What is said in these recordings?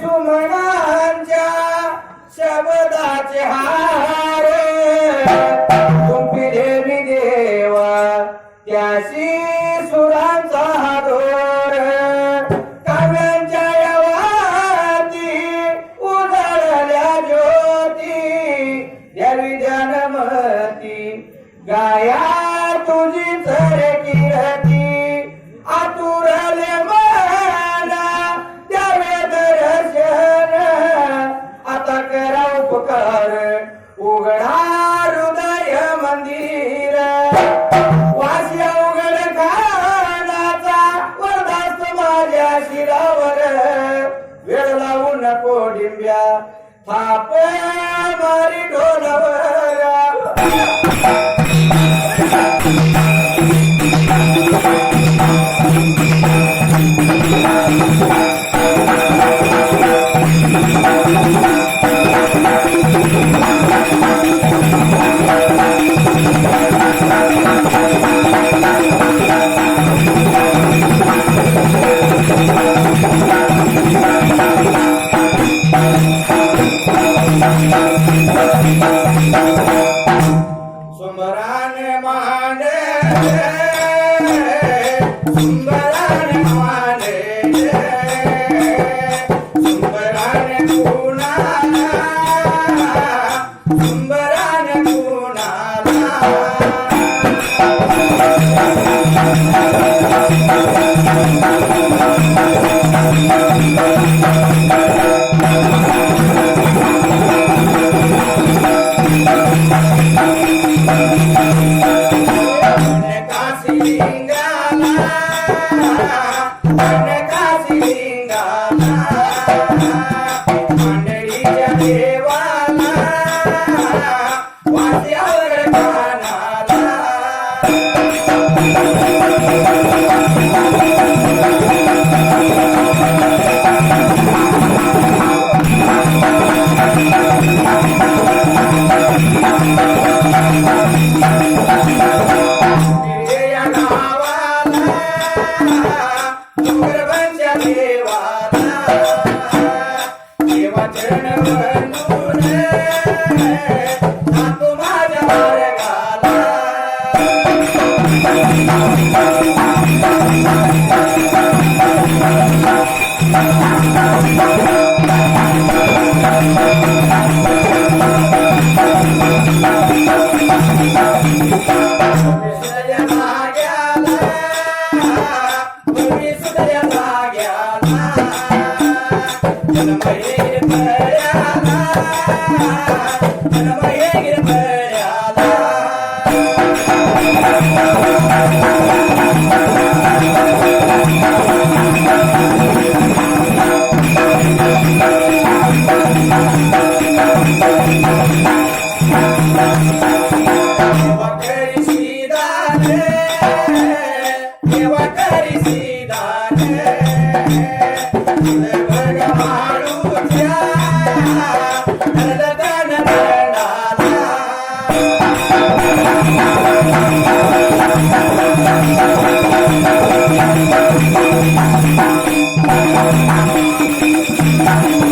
सुमनांच्या शब्दाचे Amen.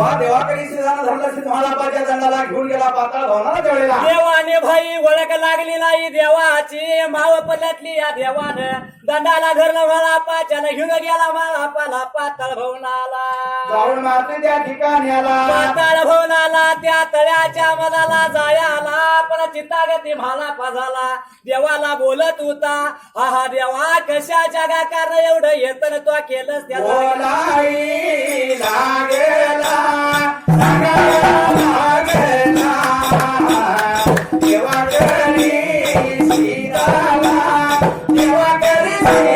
వాదే गेला पाताळ देवाने भाई ओळख लागली नाही देवाची माव पल्ल्यातली या देवानं. दंडाला धरलं मला पाच्यानं घेऊन गेला मला पाला पाताळ भवनाला. जाऊन त्या ठिकाणी आला. पाताळ भवनाला त्या तळ्याच्या मनाला जायाला. पण चित्तागती मला पाझाला देवाला बोलत होता हा हा देवा कशा जगा कारण एवढं येतं तो केलंस त्याला? बोलाई लागेला लागेला लागेला. Hey.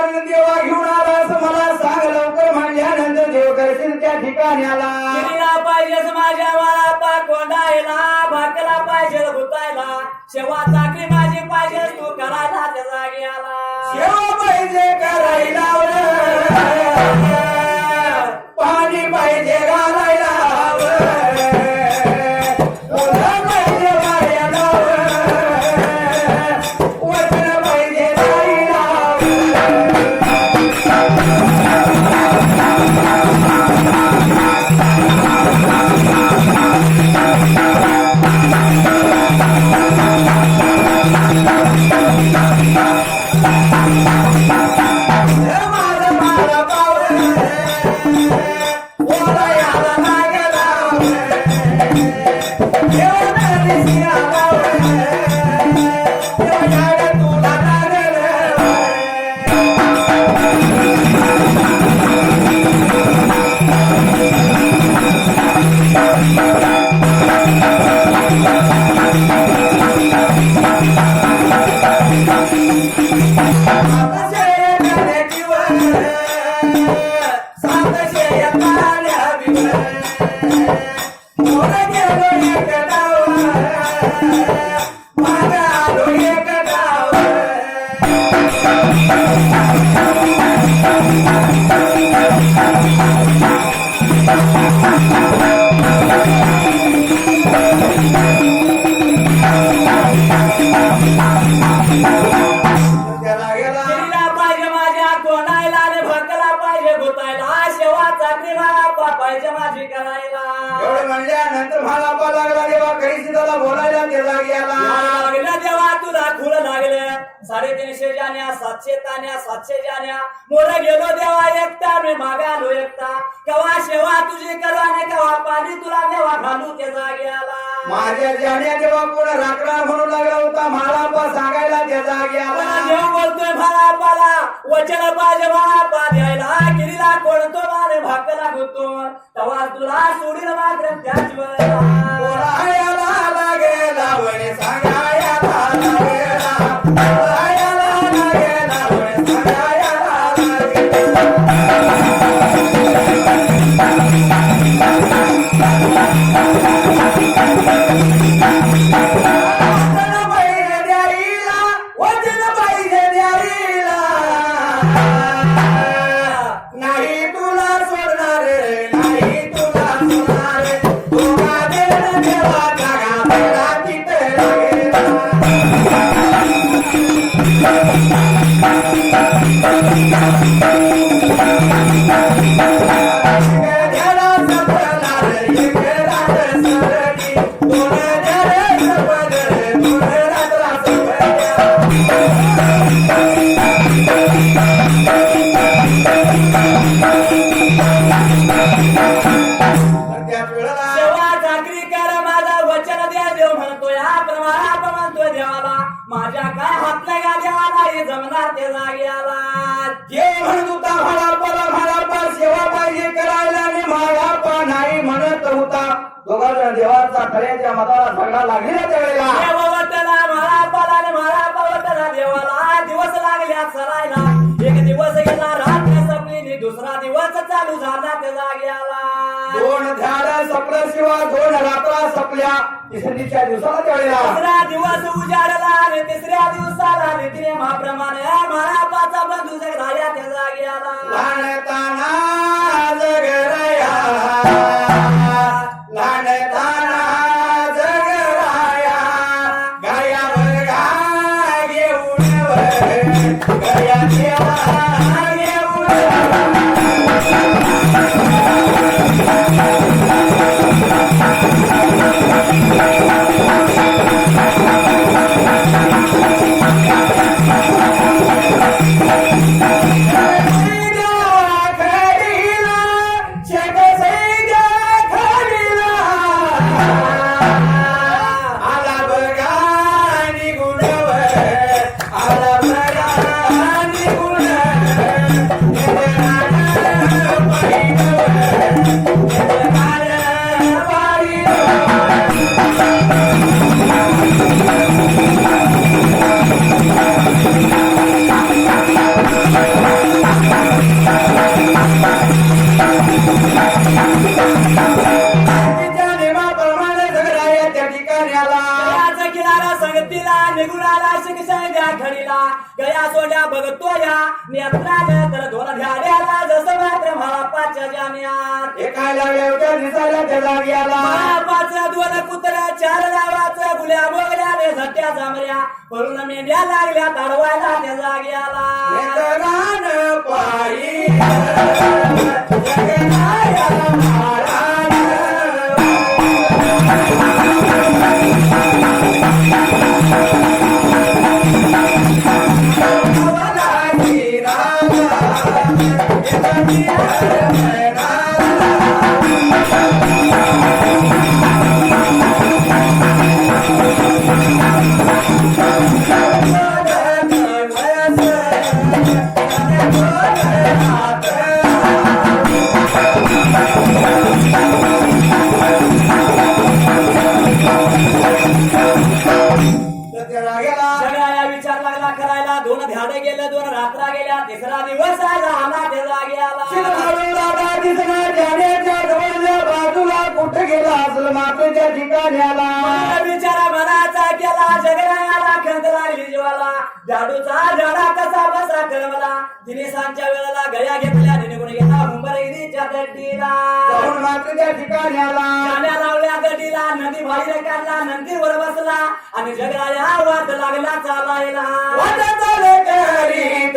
कारण देवा घेऊन आलास मला सांग. लवकर म्हणल्यानंतर देव करशील त्या ठिकाण्याला किरीला पाहिजेच माझ्या वाळा पा कोंडायला भाकला पाहिजे भुतायला. शेवा चाकरी माझी पाहिजे तू करायला त्याचा गेला सेवा पाहिजे सातशे ताण्या सातशे जाण्या मोर गेलो देवा एकटा मी मागे आलो एकटा. केव्हा शेवा तुझी करू आणि केव्हा पाणी तुला देवा घालू त्या जाग्याला. माझ्या जाण्या जेव्हा कोण राखडा म्हणू लागला होता मला पा सांगायला मला गेला देव बोलतोय मला पाला वचन पाहिजे मला पा द्यायला गिरीला कोणतो माने भाकला गुतो तेव्हा तुला सोडील मात्र त्याच वेळेला. लागेला वळे सांगायला? खऱ्याच्या मताला झगडा लागलेला त्यावेळेला. देववतला पालाने मारा पावटला देवाला दिवस लागल्या सरायला. एक दिवस गेला रात्र संपली दुसरा दिवस चालू झाला त्या जाग्याला. दोन ध्यान सपलं शिवा दोन रात्रा सपल्या. तिसरीच्या दिवसाला त्यावेळेला. तिसरा दिवस उजाडला आणि तिसऱ्या दिवसाला रीतीने महाप्रमाणे महारापाचा बंधू राया त्या जाग्याला. नावाचं गुल्या बोगल्याने झट्या जांभऱ्या पळून मेंढ्या लागल्या ताडवायला त्या जागी आला नेतरान पायी जगनाया मातेच्या ठिकाणी आला मला बिचारा मनाचा केला जगरायाला खंत लागली जीवाला. झाडूचा झाडा कसा बसा करमला तिने सांच्या वेळेला गया घेतल्या निघून गेला मुंबईच्या दड्डीला जाऊन मातेच्या ठिकाणी आला गाण्या लावल्या गडीला नदी बाहेर काढला नंदीवर बसला. आणि जगराया वाद लागला चालायला. करीत,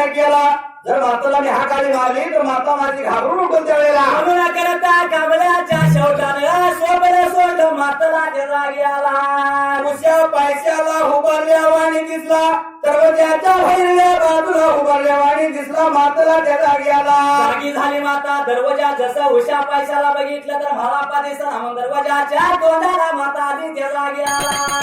रायानं केला. जर माताला मी हाकाली मारली तर माता माझी घाबरून उठून त्यावेळेला म्हणून करता कांबळ्याच्या शेवटानं सोबत सोड. मातला आला उश्या पैशाला उभारल्या वाणी दिसला. बाजूला उभारल्या वाणी दिसला. माताला त्या जागी आला जागी झाली माता. दरवाजा जसं उशा पैशाला बघितलं तर मला दिसला. मग दरवाजाच्या तोंडाला माता आधी त्या जागी आला